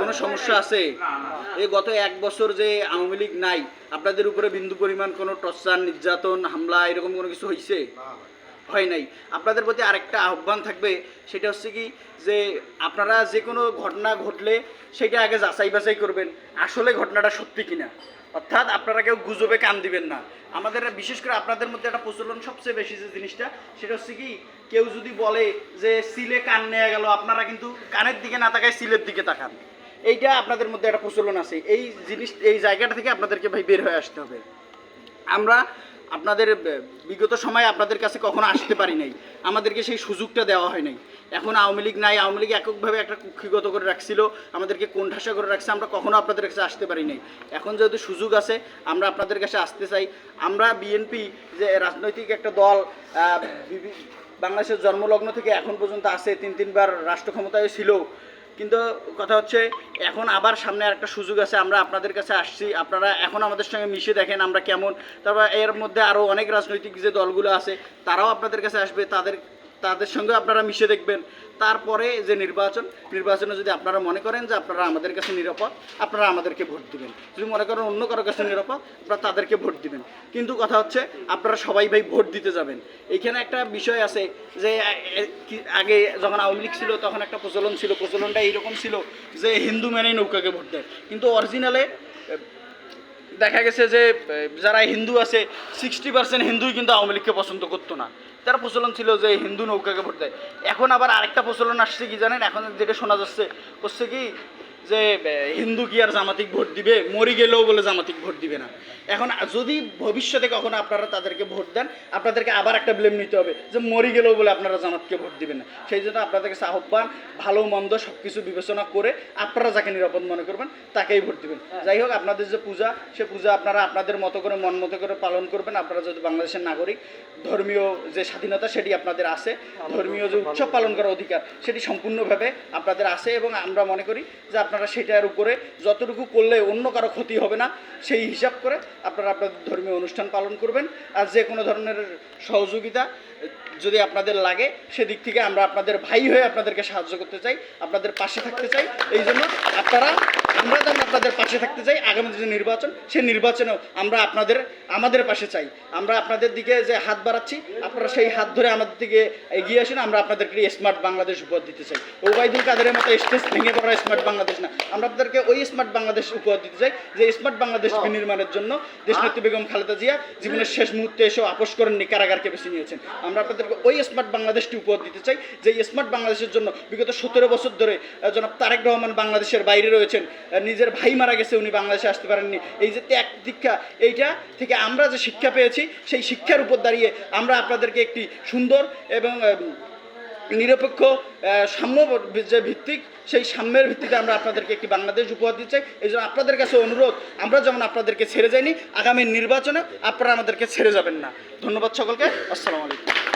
কোনো সমস্যা আছে? এই গত এক বছর যে আওয়ামী লীগ নাই, আপনাদের উপরে বিন্দু পরিমাণ কোনো টর্চার, নির্যাতন, হামলা, এরকম কোনো কিছু হয়েছে হয় নাই। আপনাদের প্রতি আরেকটা আহ্বান থাকবে, সেটা হচ্ছে কি যে আপনারা যে কোনো ঘটনা ঘটলে সেটা আগে যাচাই বাছাই করবেন, আসলে ঘটনাটা সত্যি কিনা। অর্থাৎ আপনারা কেউ গুজবে কান দিবেন না। আমাদের বিশেষ করে আপনাদের মধ্যে একটা প্রচলন সবচেয়ে বেশি যে জিনিসটা, সেটা হচ্ছে কি কেউ যদি বলে যে সিলে কান নেওয়া গেল, আপনারা কিন্তু কানের দিকে না তাকায় সিলের দিকে তাকান। এইটা আপনাদের মধ্যে একটা প্রচলন আছে। এই জিনিস, এই জায়গাটা থেকে আপনাদেরকে ভাই বের হয়ে আসতে হবে। আমরা আপনাদের বিগত সময়ে আপনাদের কাছে কখনো আসতে পারি নাই। আমাদেরকে সেই সুযোগটা দেওয়া হয় নাই। এখন আওয়ামী লীগ নাই, আওয়ামী লীগ এককভাবে একটা কুক্ষিগত করে রাখছিল, আমাদেরকে কোণঠাসা করে রাখছে, আমরা কখনো আপনাদের কাছে আসতে পারি নাই। এখন যেহেতু সুযোগ আছে, আমরা আপনাদের কাছে আসতে চাই। আমরা বিএনপি যে রাজনৈতিক একটা দল বাংলাদেশের জন্মলগ্ন থেকে এখন পর্যন্ত আছে, তিন তিনবার রাষ্ট্র ক্ষমতায় ছিল। কিন্তু কথা হচ্ছে, এখন আবার সামনে একটা সুযোগ আছে, আমরা আপনাদের কাছে আসছি, আপনারা এখন আমাদের সঙ্গে মিশে দেখেন আমরা কেমন। তারপর এর মধ্যে আরও অনেক রাজনৈতিক যে দলগুলো আছে, তারাও আপনাদের কাছে আসবে, তাদের তাদের সঙ্গে আপনারা মিশে দেখবেন। তারপরে যে নির্বাচন, নির্বাচনে যদি আপনারা মনে করেন যে আপনারা আমাদের কাছে নিরাপদ, আপনারা আমাদেরকে ভোট দিবেন। যদি মনে করেন অন্য কারও কাছে নিরাপদ, আপনারা তাদেরকে ভোট দিবেন। কিন্তু কথা হচ্ছে, আপনারা সবাই ভাই ভোট দিতে যাবেন। এইখানে একটা বিষয় আছে যে আগে যখন আওয়ামী লীগ ছিল, তখন একটা প্রচলন ছিল, প্রচলনটা এইরকম ছিল যে হিন্দু মেনেই নৌকাকে ভোট দেয়। কিন্তু অরিজিনালে দেখা গেছে যে যারা হিন্দু আছে সিক্সটি পার্সেন্ট হিন্দুই কিন্তু আওয়ামী লীগকে পছন্দ করতো না। তার প্রচলন ছিল যে হিন্দু নৌকাকে ভোট দেয়। এখন আবার আরেকটা প্রচলন আসছে কি জানেন? এখন যেটা শোনা যাচ্ছে, হচ্ছে কি যে হিন্দু কি আর জামাতিক ভোট দিবে? মরি গেলেও বলে জামাতিক ভোট দিবে না। এখন যদি ভবিষ্যতে কখনো আপনারা তাদেরকে ভোট দেন আপনাদেরকে আবার একটা ব্লেম নিতে হবে যে মরি গেলেও বলে আপনারা জামাতকে ভোট দিবেন না। সেই জন্য আপনাদেরকে আহ্বান ভালো মন্দ সব কিছু বিবেচনা করে আপনারা যাকে নিরাপদ মনে করবেন তাকেই ভোট দিবেন। যাই হোক আপনাদের যে পূজা সে পূজা আপনারা আপনাদের মতো করে মন মতো করে পালন করবেন। আপনারা যদি বাংলাদেশের নাগরিক ধর্মীয় যে স্বাধীনতা সেটি আপনাদের আছে ধর্মীয় যে উৎসব পালন করার অধিকার সেটি সম্পূর্ণভাবে আপনাদের আছে এবং আমরা মনে করি যে আপনারা সেটার উপরে যতটুকু করলে অন্য কারও ক্ষতি হবে না, সেই হিসাব করে আপনারা আপনাদের ধর্মীয় অনুষ্ঠান পালন করবেন। আর যে কোনো ধরনের সহযোগিতা যদি আপনাদের লাগে, সেদিক থেকে আমরা আপনাদের ভাই হয়ে আপনাদেরকে সাহায্য করতে চাই, আপনাদের পাশে থাকতে চাই। এই জন্য আপনারা, আমরা যেমন আপনাদের পাশে থাকতে চাই, আগামী যে নির্বাচন সেই নির্বাচনেও আমরা আপনাদের, আমাদের পাশে চাই। আমরা আপনাদের দিকে যে হাত বাড়াচ্ছি, আপনারা সেই হাত ধরে আমাদের দিকে এগিয়ে আসেন, আমরা আপনাদেরকে স্মার্ট বাংলাদেশ উপহার দিতে চাই। ওবায়দুল কাদেরের মতো স্টেজ ভেঙে পড়া স্মার্ট বাংলাদেশ না। আমরা আপনাদেরকে ওই স্মার্ট বাংলাদেশ উপহার দিতে চাই, যে স্মার্ট বাংলাদেশ বিনির্মাণের জন্য দেশনেত্রী বেগম খালেদা জিয়া জীবনের শেষ মুহূর্তে এসেও আপোষ করেননি, কারাগারকে বেছে নিয়েছেন। আমরা আপনাদেরকে ওই স্মার্ট বাংলাদেশটি উপহার দিতে চাই, যে স্মার্ট বাংলাদেশের জন্য বিগত সতেরো বছর ধরে জনাব তারেক রহমান বাংলাদেশের বাইরে রয়েছেন নিজের ভাই মারা গেছে, উনি বাংলাদেশে আসতে পারেননি। এই যে ত্যাগ দীক্ষা, এইটা থেকে আমরা যে শিক্ষা পেয়েছি, সেই শিক্ষার উপর দাঁড়িয়ে আমরা আপনাদেরকে একটি সুন্দর এবং নিরপেক্ষ সাম্য যে ভিত্তিক, সেই সাম্যের ভিত্তিতে আমরা আপনাদেরকে একটি বাংলাদেশ উপহার দিতে চাই। এই জন্য আপনাদের কাছে অনুরোধ, আমরা যেমন আপনাদেরকে ছেড়ে যাইনি, আগামী নির্বাচনে আপনারা আমাদেরকে ছেড়ে যাবেন না। ধন্যবাদ সকলকে। আসসালামু আলাইকুম।